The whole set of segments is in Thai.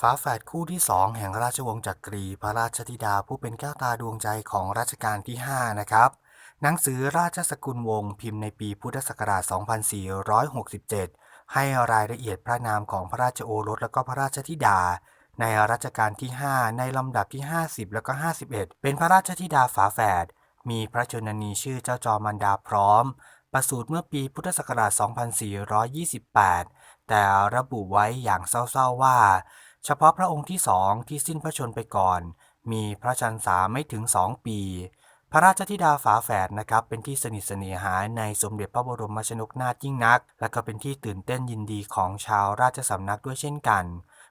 ฝาแฝดคู่ที่สองแห่งราชวงศ์จักรี พระราชธิดาผู้เป็นแก้วตาดวงใจของรัชกาลที่ 5 นะครับ หนังสือราชสกุลวงศ์พิมพ์ในปีพุทธศักราช 2467 ให้รายละเอียดพระนามของพระราชโอรสและก็พระราชธิดา ในรัชกาลที่ 5 ในลำดับที่ 50 แล้วก็ 51 เป็นพระราชธิดาฝาแฝด มีพระชนนีชื่อเจ้าจอมันดาพร้อม ประสูติเมื่อปีพุทธศักราช 2428 แต่ระบุไว้อย่างเศร้าๆว่า เฉพาะพระองค์ที่สองที่สิ้นพระชนไปก่อน มีพระชันษาไม่ถึงสองปี พระราชธิดาฝาแฝดนะครับเป็นที่สนิทสนหาในสมเด็จพระบรมชนกนาถยิ่งนัก และก็เป็นที่ตื่นเต้นยินดีของชาวราชสำนักด้วยเช่นกัน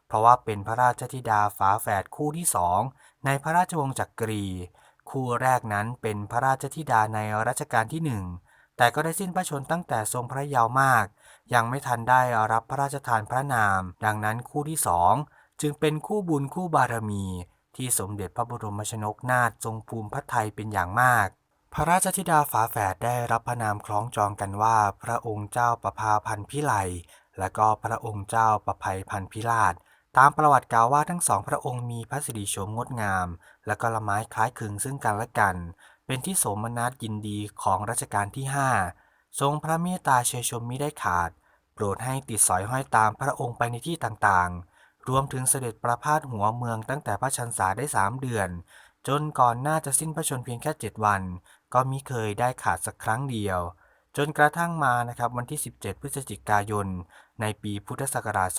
เพราะว่าเป็นพระราชธิดาฝาแฝดคู่ที่สองในพระราชวงศ์จักรี คู่แรกนั้นเป็นพระราชธิดาในรัชกาลที่หนึ่งแต่ก็ได้สิ้นพระชนตั้งแต่ทรงพระเยาว์มาก ยังไม่ทันได้รับพระราชทานพระนาม ดังนั้นคู่ที่สอง จึงเป็นคู่บุญคู่บารมี ที่สมเด็จพระบรมชนกนาถทรงภูมิพระทัยเป็นอย่างมาก พระราชธิดาฝาแฝดได้รับพระนามคล้องจองกันว่า พระองค์เจ้าประภาพันธ์พิไลและก็พระองค์เจ้าประภัยพันธ์พิราชตามประวัติกล่าวว่าทั้งสองพระองค์มีพระสิริโฉมงดงาม และก็ละไม้คล้ายคลึงซึ่งกันและกัน เป็นที่โสมนัสยินดีของรัชกาลที่ 5 ทรงพระเมตตาเชยชมมิได้ขาด โปรดให้ติดสอยห้อยตามพระองค์ไปในที่ต่างๆ รวมถึงเสด็จประพาสหัวเมืองตั้งแต่พระชันษาได้ 3 เดือน จนก่อนหน้าจะสิ้นพระชนเพียงแค่ 7 วัน ก็มิเคยได้ขาดสักครั้งเดียว จนกระทั่งมานะครับวันที่ 17 พฤศจิกายน ในปีพุทธศักราช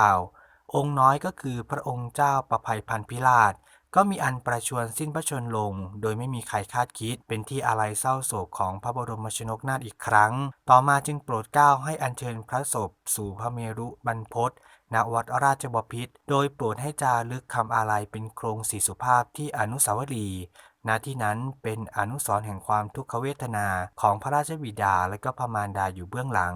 2429 องค์น้อยก็คือพระองค์เจ้าประภัยพันธ์พิราช ก็มีอันประชวรสิ้นพระชนลง โดยไม่มีใครคาดคิด เป็นที่อาลัยเศร้าโศกของพระบรมชนกนาถอีกครั้ง ต่อมาจึงโปรดเกล้าให้อัญเชิญพระศพ สู่พระเมรุบรรพตณวัดราชบพิตร โดยโปรดให้จารึกคำอาลัยเป็นโครงสีสุภาพที่อนุสาวรีย์ณที่นั้นเป็นอนุสรณ์แห่งความทุกขเวทนาของพระราชบิดาและก็พระมารดาอยู่เบื้องหลัง